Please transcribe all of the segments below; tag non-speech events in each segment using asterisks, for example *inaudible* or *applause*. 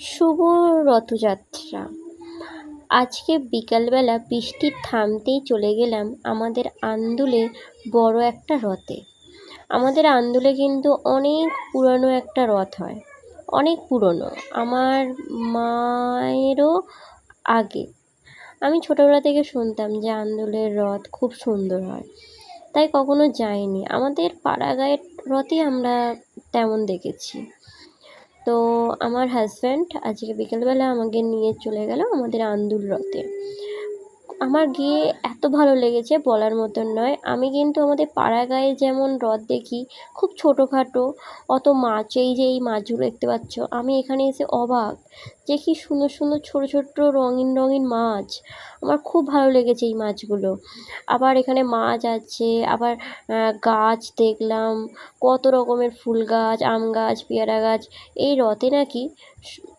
শুভ রথযাত্রা। আজকে বিকালবেলা বৃষ্টি থামতেই চলে গেলাম আমাদের আন্দুলে বড় একটা রথে। আমাদের আন্দুলে কিন্তু অনেক পুরনো একটা রথ হয়। অনেক পুরনো, আমার মায়েরও আগে। আমি ছোটোবেলা থেকে শুনতাম যে আন্দুলের রথ খুব সুন্দর হয়। তাই কখনো যাইনি। আমাদের পাড়া গাঁয়ের রথই আমরা তেমন দেখেছি। তো আমার হাজব্যান্ড আজকে বিকেলবেলা আমাকে নিয়ে চলে গেল আমাদের আন্দুল রথে। আমার গিয়ে এত ভালো লেগেছে বলার মতন নয়। আমি কিন্তু আমাদের পাড়া গাঁয়ে যেমন রথ দেখি, খুব ছোটোখাটো, অত মাছ, এই যে এই মাছগুলো দেখতে পাচ্ছ, আমি এখানে এসে অবাক যে কি সুন্দর সুন্দর ছোটো ছোটো রঙিন রঙিন মাছ। আমার খুব ভালো লেগেছে এই মাছগুলো। আবার এখানে মাছ আছে, আবার গাছ দেখলাম, কত রকমের ফুল গাছ, আম গাছ, পেয়ারা গাছ। এই রথে নাকি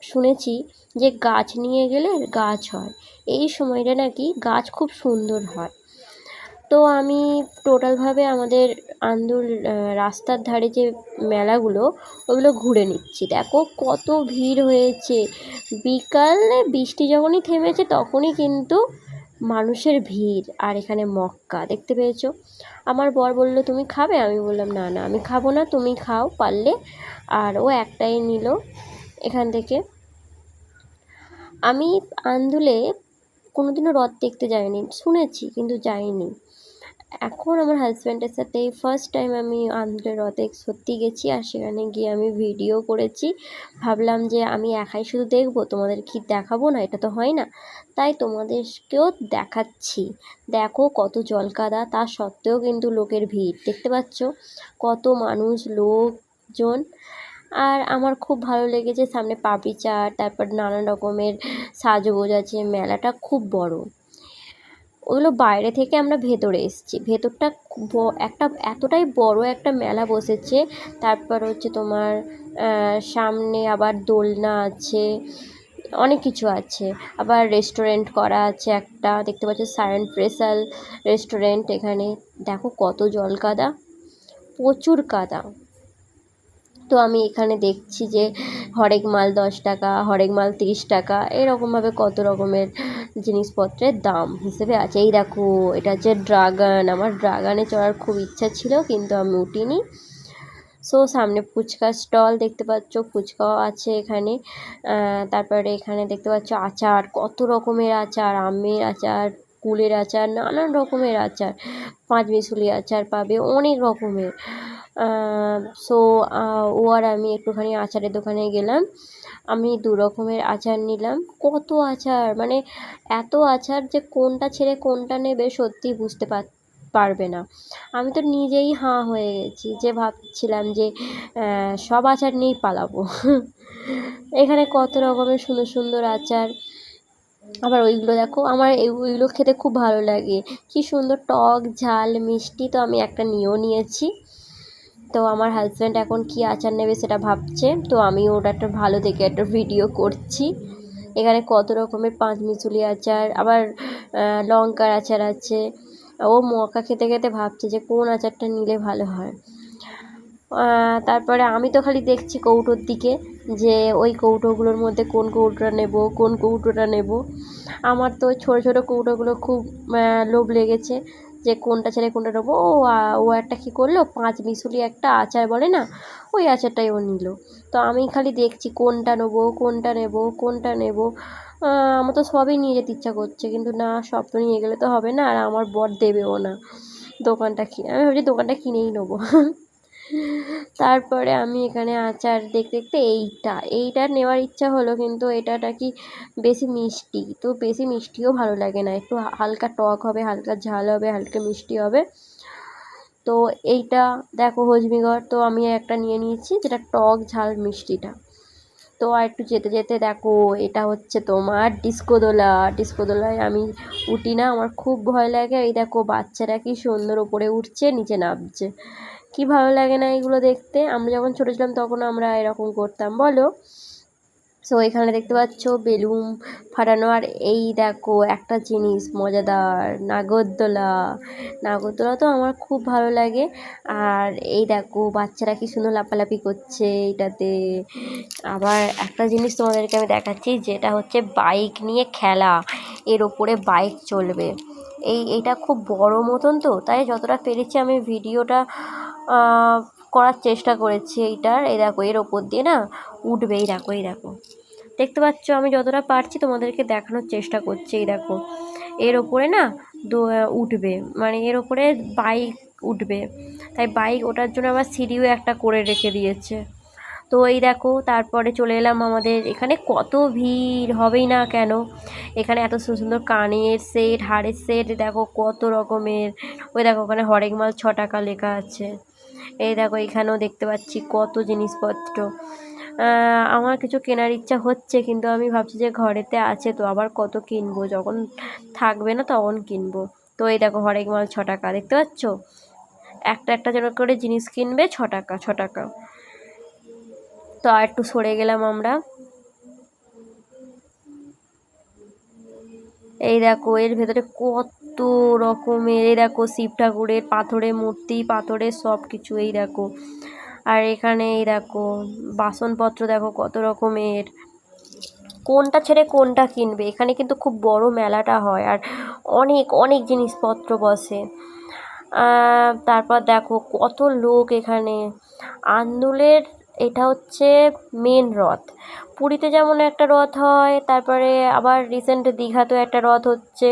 শুনেছি যে গাছ নিয়ে গেলে গাছ হয়। এই সময়টা নাকি গাছ খুব সুন্দর হয়। তো আমি টোটালভাবে আমাদের আন্দুল রাস্তার ধারে যে মেলাগুলো, ওগুলো ঘুরে নিচ্ছি। দেখো কত ভিড় হয়েছে। বিকালে বৃষ্টি যখনই থেমেছে তখনই কিন্তু মানুষের ভিড়, আর এখানে মক্কা, দেখতে পেয়েছ? আমার বর বলল, তুমি খাবে? আমি বললাম, না না, আমি খাব না, তুমি খাও পারলে। আর ও একটাই নিল এখান থেকে। আমি আন্দুলে কোনোদিনও রথ দেখতে যাইনি শুনেছি, কিন্তু যাইনি। এখন আমার হাজব্যান্ডের সাথে ফার্স্ট টাইম আমি আন্দুলে রথে সত্যি গেছি আর সেখানে গিয়ে আমি ভিডিও করেছি। ভাবলাম যে আমি একাই শুধু দেখব তোমাদের কি দেখাবো না, এটা তো হয় না। তাই তোমাদেরকেও দেখাচ্ছি। দেখো কত জলকাদা, তা সত্ত্বেও কিন্তু লোকের ভিড়, দেখতে পাচ্ছ? কত মানুষ, লোকজন। আর আমার খুব ভালো লেগেছে সামনে পাপড়ি চাট, তারপর নানান রকমের সাজগোজ আছে, মেলাটা খুব বড়। ওগুলো বাইরে থেকে আমরা ভেতরে এসেছি। ভেতরটা একটা, এতটাই বড় একটা মেলা বসেছে। তারপর হচ্ছে তোমার সামনে আবার দোলনা আছে, অনেক কিছু আছে। আবার রেস্টুরেন্ট করা আছে একটা, দেখতে পাচ্ছ সায়ন প্রেসাল রেস্টুরেন্ট এখানে। দেখো কত জল কাদা প্রচুর কাদা। তো আমি এখানে দেখছি যে হরেক মাল দশ টাকা, হরেক মাল তিরিশ টাকা, এরকমভাবে কত রকমের জিনিসপত্রের দাম হিসেবে আছে। এই দেখো, এটা হচ্ছে ড্রাগন। আমার ড্রাগনে চড়ার খুব ইচ্ছা ছিল, কিন্তু আমি উঠিনি। সো সামনে ফুচকার স্টল দেখতে পাচ্ছ, ফুচকাও আছে এখানে। তারপরে এখানে দেখতে পাচ্ছ আচার, কত রকমের আচার, আমের আচার, কুলের আচার, নানান রকমের আচার। পাঁচমিশুলি আচার পাবে, অনেক রকমের। সো ও আর আমি একটুখানি আচারের দোকানে গেলাম। আমি দু রকমের আচার নিলাম। কত আচার? মানে এত আচার যে কোনটা ছেড়ে কোনটা নেবে সত্যি বুঝতে পার পারবে না। আমি তো নিজেই হাঁ হয়ে গেছি যে ভাবছিলাম যে সব আচার নিয়েই পালাবো। *laughs* এখানে কত রকমের সুন্দর সুন্দর আচার। আবার ওইগুলো দেখো, আমার ওইগুলো খেতে খুব ভালো লাগে। কি সুন্দর টক, ঝাল, মিষ্টি তো আমি একটা নিয়েও নিয়েছি। তো আমার হাজব্যান্ড এখন কি আচার নেবে সেটা ভাবছে। তো আমি ওটা একটা ভালো দেখে একটা ভিডিও করছি। এখানে কত রকমের পাঁচ মিশুলি আচার, আবার লঙ্কার আচার আছে। ও মকা খেতে খেতে ভাবছে যে কোন আচারটা নিলে ভালো হয়। তারপরে আমি তো খালি দেখছি কৌটোর দিকে যে ওই কৌটোগুলোর মধ্যে কোন কৌটোটা নেব, কোন কৌটোটা নেব। আমার তো ছোটো ছোটো কৌটোগুলো খুব লোভ লেগেছে। যে কোনটা ছেড়ে কোনটা নেব, ও ও একটা কী করল? পাঁচ মিশুলি একটা আচার বলে না, ওই আচারটাই ও নিল। তো আমি খালি দেখছি কোনটা নেব কোনটা নেব, কোনটা নেব। আমার তো সবই নিয়ে যেতে ইচ্ছা করছে, কিন্তু না, সব তো নিয়ে গেলে তো হবে না, আর আমার বর দেবেও না। দোকানটা কিনে আমি ভাবছি দোকানটা কিনেই নেব। তারপরে আমি এখানে আচার দেখতে দেখতে এইটা এইটা নেওয়ার ইচ্ছা হলো কিন্তু এটা নাকি বেশি মিষ্টি, তো বেশি মিষ্টিও ভালো লাগে না। একটু হালকা টক হবে, হালকা ঝাল হবে, হালকা মিষ্টি হবে। তো এইটা দেখো হজমিগড়, তো আমি একটা নিয়ে নিয়েছি যেটা টক ঝাল মিষ্টিটা। তো আর একটু যেতে যেতে দেখো এটা হচ্ছে তোমার ডিস্কোদোলা। ডিস্কোদোলায় আমি উঠি না, আমার খুব ভয় লাগে। এই দেখো বাচ্চারা কি সুন্দর ওপরে উঠছে, নিচে নামছে। কি ভালো লাগে না এগুলো দেখতে? আমরা যখন ছোটো ছিলাম তখন আমরা এরকম করতাম, বলো? সো এখানে দেখতে পাচ্ছ বেলুন ফাটানো, আর এই দেখো একটা জিনিস মজাদার, নাগরদোলা। নাগরদোলা তো আমার খুব ভালো লাগে, আর এই দেখো বাচ্চারা কি সুন্দর লাফালাফি করছে এটাতে আবার একটা জিনিস তোমাদেরকে আমি দেখাচ্ছি, যেটা হচ্ছে বাইক নিয়ে খেলা, এর ওপরে বাইক চলবে। এই, এটা খুব বড় মতন তো, তাই যতটা পেরেছি আমি ভিডিওটা করার চেষ্টা করেছি এইটার। এই দেখো, এর ওপর দিয়ে না উঠবে, এই দেখো এই দেখো। দেখতে পাচ্ছ, আমি যতটা পারছি তোমাদেরকে দেখানোর চেষ্টা করছি, এই দেখো। এর ওপরে না উঠবে মানে এর ওপরে বাইক উঠবে। তাই বাইক ওঠার জন্য আবার সিঁড়িও একটা করে রেখে দিয়েছে। তো এই দেখো, তারপরে চলে এলাম আমাদের এখানে। কত ভিড়, হবেই না কেন? এখানে এত সুন্দর সুন্দর কানের সেট, হাড়ের সেট, দেখো কত রকমের। ওই দেখো, ওখানে হরেক মাল ছ টাকা লেখা আছে। এই দেখো, এখানেও দেখতে পাচ্ছি কত জিনিসপত্র। আমার কিছু কেনার ইচ্ছা হচ্ছে, কিন্তু আমি ভাবছি যে ঘরেতে আছে, তো আবার কত কিনবো? যখন থাকবে না তখন কিনবো। তো এই দেখো, হরেক মাল ছ টাকা, দেখতে পাচ্ছ? একটা একটা যেন করে জিনিস কিনবে, ছ টাকা ছ টাকা। তো আর একটু সরে গেলাম আমরা। এই দেখো, এর ভেতরে কত রকমের, এই দেখো শিব ঠাকুরের পাথরের মূর্তি, পাথরের সব কিছু, এই দেখো। আর এখানে এই দেখো, বাসনপত্র দেখো কত রকমের। কোনটা ছেড়ে কোনটা কিনবে? এখানে কিন্তু খুব বড় মেলাটা হয় আর অনেক অনেক জিনিসপত্র বসে। তারপর দেখো কত লোক এখানে। আন্দুলের, এটা হচ্ছে মেন রথ। পুরীতে যেমন একটা রথ হয়, তারপরে আবার রিসেন্ট দীঘাতেও একটা রথ হচ্ছে।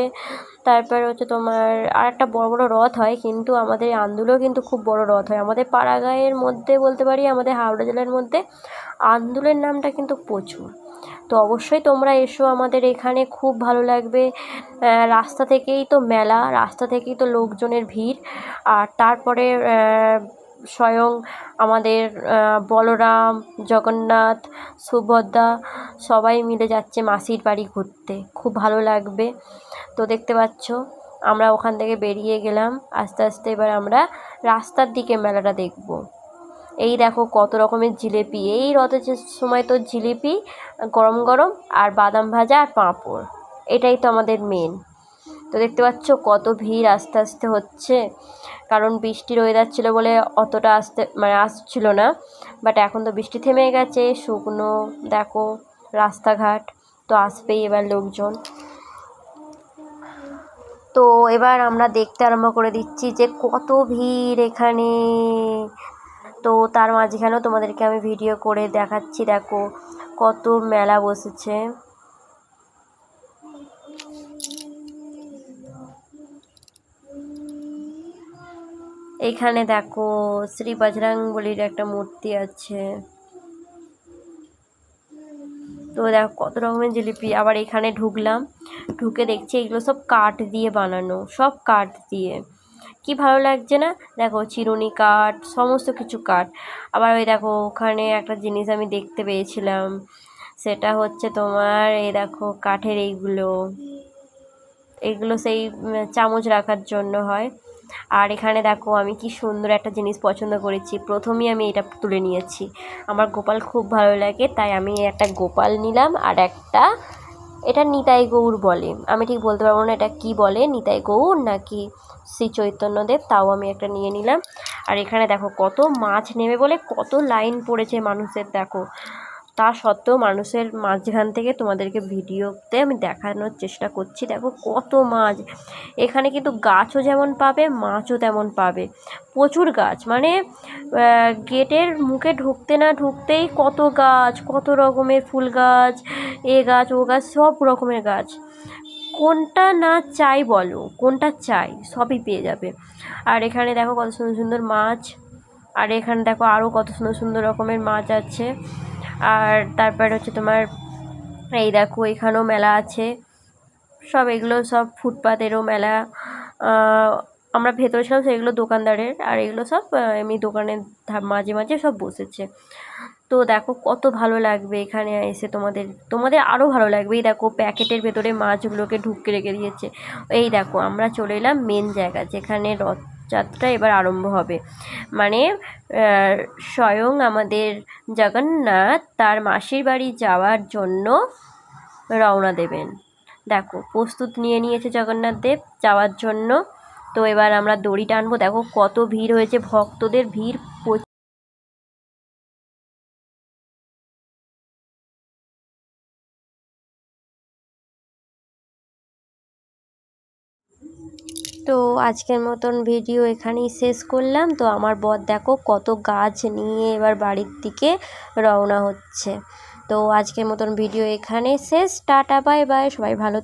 তারপরে হচ্ছে তোমার আর একটা বড় বড় রথ হয়, কিন্তু আমাদের আন্দুলেও কিন্তু খুব বড় রথ হয়। আমাদের পাড়াগাঁয়ের মধ্যে বলতে পারি, আমাদের হাওড়া জেলার মধ্যে আন্দুলের নামটা কিন্তু প্রচুর। তো অবশ্যই তোমরা এসো আমাদের এখানে, খুব ভালো লাগবে। রাস্তা থেকেই তো মেলা, রাস্তা থেকেই তো লোকজনের ভিড়। আর তারপরে স্বয়ং আমাদের বলরাম, জগন্নাথ, সুভদ্রা সবাই মিলে যাচ্ছে মাসির বাড়ি ঘুরতে। খুব ভালো লাগবে। তো দেখতে পাচ্ছ, আমরা ওখান থেকে বেরিয়ে গেলাম। আস্তে আস্তে এবার আমরা রাস্তার দিকে মেলাটা দেখব। এই দেখো কত রকমের জিলেপি। এই রথের সময় তো জিলিপি, গরম গরম, আর বাদাম ভাজা আর পাঁপড়। এটাই তো আমাদের মেন তো দেখতে পাচ্ছ কত ভিড় আস্তে আস্তে হচ্ছে। কারণ বৃষ্টির ওয়েদার ছিল বলে অতটা আসতে মানে আসছিল না। বাট এখন তো বৃষ্টি থেমে গেছে, শুকনো, দেখো, রাস্তাঘাট, তো আসবেই এবার লোকজন। তো এবার আমরা দেখতে আরম্ভ করে দিচ্ছি যে কত ভিড় এখানে। তো তার মাঝখানেও তোমাদেরকে আমি ভিডিও করে দেখাচ্ছি, দেখো কত মেলা বসেছে। এইখানে দেখো শ্রী বজরংবলির একটা মূর্তি আছে। তো দেখো কত রকমের জিলিপি। আবার এখানে ঢুকলাম, ঢুকে দেখছি এগুলো সব কাঠ দিয়ে বানানো, সব কাঠ দিয়ে। কি ভালো লাগছে না? দেখো চিরুনি কাঠ, সমস্ত কিছু কাঠ। আবার ওই দেখো ওখানে একটা জিনিস আমি দেখতে পেয়েছিলাম, সেটা হচ্ছে তোমার এই দেখো কাঠের এইগুলো। এগুলো সেই চামচ রাখার জন্য হয়। আর এখানে দেখো আমি কি সুন্দর একটা জিনিস পছন্দ করেছি। প্রথমেই আমি এটা তুলে নিয়েছি। আমার গোপাল খুব ভালো লাগে, তাই আমি একটা গোপাল নিলাম আর একটা এটা নিতাই গৌর বলে। আমি ঠিক বলতে পারব না এটা কি বলে, নিতাই গৌর নাকি শ্রী চৈতন্যদেব, তাও আমি একটা নিয়ে নিলাম। আর এখানে দেখো কত মাছ নেবে বলে, কত লাইন পড়েছে মানুষের, দেখো। তা সত্ত্বেও মানুষের মাঝখান থেকে তোমাদেরকে ভিডিওতে আমি দেখানোর চেষ্টা করছি। দেখো কত মাছ। এখানে কিন্তু গাছও যেমন পাবে, মাছও তেমন পাবে। প্রচুর গাছ। মানে গেটের মুখে ঢুকতে না ঢুকতেই কত গাছ, কত রকমের ফুল গাছ, এ গাছ, ও গাছ, সব রকমের গাছ। কোনটা না চাই বলো, কোনটা চাই সবই পেয়ে যাবে। আর এখানে দেখো কত সুন্দর সুন্দর মাছ। আর এখানে দেখো আরও কত সুন্দর সুন্দর রকমের মাছ আছে। আর তারপর হচ্ছে তোমার এই দেখো, এখানেও মেলা আছে। সব এগুলো সব ফুটপাতেরও মেলা। আমরা ভেতরে ছিলাম সেগুলো দোকানদারের, আর এগুলো সব এমনি দোকানের মাঝে মাঝে সব বসেছে। তো দেখো, কত ভালো লাগবে এখানে এসে তোমাদের তোমাদের আরও ভালো লাগবে। এই দেখো, প্যাকেটের ভেতরে মাছগুলোকে ঢুকে রেখে দিয়েছে। এই দেখো, আমরা চলে এলাম মেন জায়গা, যেখানে রথ রথযাত্রা এবার আরম্ভ হবে। মানে স্বয়ং আমাদের জগন্নাথ তার মাসির বাড়ি যাওয়ার জন্য রওনা দেবেন। দেখো, প্রস্তুত নিয়ে নিয়েছে জগন্নাথ দেব যাওয়ার জন্য। তো এবার আমরা দড়ি টানবো। দেখো কত ভিড় হয়েছে, ভক্তদের ভিড় তো আজকের মতন ভিডিও এখানেই শেষ করলাম। তো আমার বর দেখো কত গাছ নিয়ে এবার বাড়ির দিকে রওনা হচ্ছে। তো আজকের মতন ভিডিও এখানে শেষ। টাটা, বাই বাই, সবাই ভালো